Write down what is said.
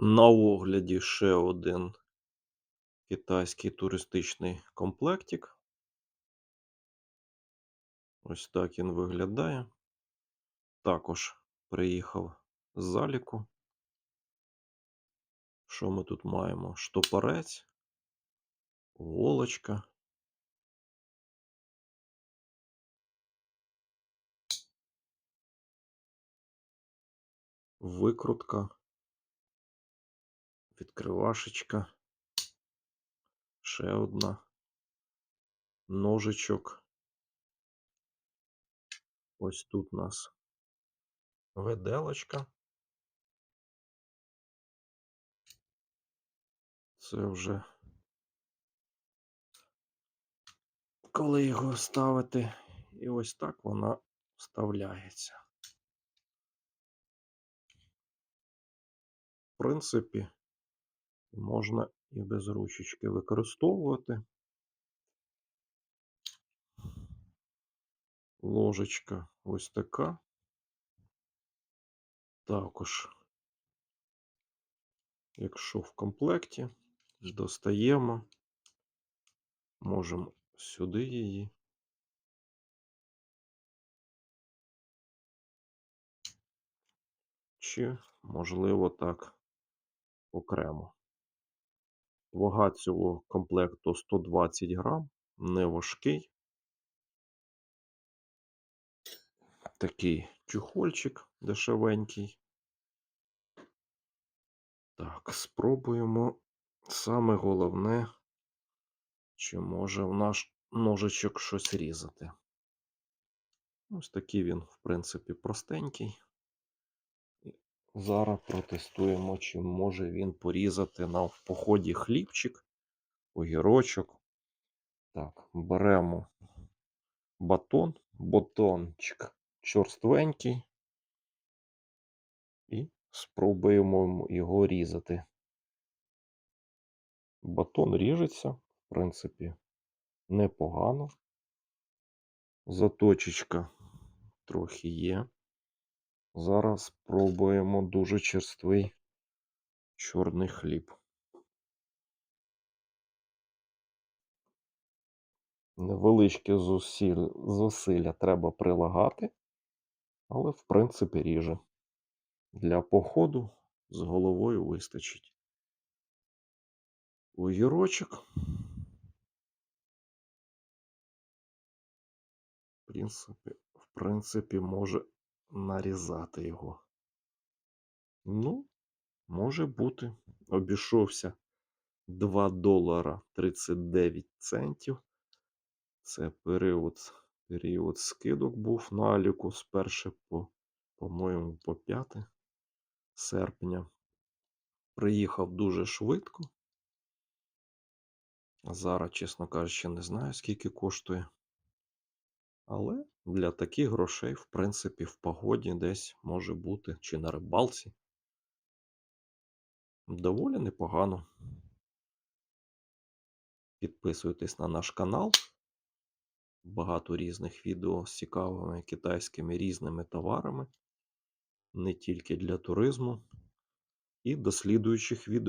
На огляді ще один китайський туристичний комплектик. Ось так він виглядає. Також приїхав з заліку. Що ми тут маємо? Штопорець, голочка. Викрутка, відкривашечка, ще одна, ножичок. Ось тут у нас виделочка. Це вже коли його ставити, і ось так вона вставляється. В принципі, можна і без ручечки використовувати. Ложечка ось така. Також, якщо в комплекті, достаємо, можемо сюди її. Чи, можливо, так окремо. Вага цього комплекту 120 грам, не важкий. Такий чухольчик дешевенький. Так, спробуємо. Саме головне, чи може в наш ножичок щось різати. Ось такий він, в принципі, простенький. Зараз протестуємо, чи може він порізати нам в поході хлібчик, огірочок. Так, беремо батон, батончик чорственький. І спробуємо його різати. Батон ріжеться, в принципі, непогано. Заточечка трохи є. Зараз спробуємо дуже черствий чорний хліб. Невеличкі зусиль, зусилля треба прилагати, але, в принципі, ріже. Для походу з головою вистачить. Огірочок. В принципі, в принципі, може нарізати його. Ну, може бути. Обійшовся 2 долара 39 центів. Це період, період скидок був на Аліку з 1 по, по-моєму, по 5 серпня. Приїхав дуже швидко. Зараз, чесно кажучи, не знаю, скільки коштує. Але для таких грошей, в принципі, в погоді десь може бути, чи на рибалці. Доволі непогано. Підписуйтесь на наш канал. Багато різних відео з цікавими китайськими різними товарами. Не тільки для туризму. І до слідуючих відео.